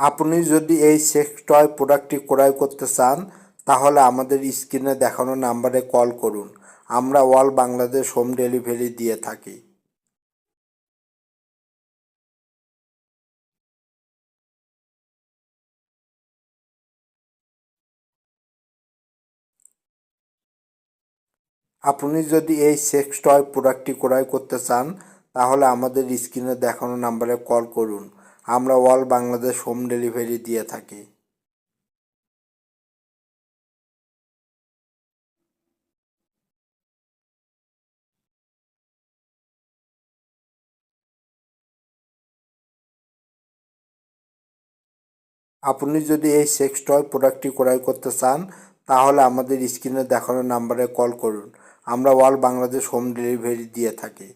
আপনি যদি এই সেক্স টয় প্রোডাক্টটি ক্রয় করতে চান, তাহলে আমাদের স্ক্রিনে দেখানো নাম্বারে কল করুন। আমরা অল বাংলাদেশ হোম ডেলিভারি দিয়ে থাকি। আপনি যদি এই সেক্স টয় প্রোডাক্টটি ক্রয় করতে চান, তাহলে আমাদের স্ক্রিনে দেখানো নাম্বারে কল করুন। আমরা অল বাংলাদেশ হোম ডেলিভারি দিয়ে থাকি। আপনি যদি এই সেক্স টয় প্রোডাক্টটি ক্রয় করতে চান, তাহলে আমাদের স্ক্রিনে দেখানো নাম্বারে কল করুন। আমরা অল বাংলাদেশ হোম ডেলিভারি দিয়ে থাকি।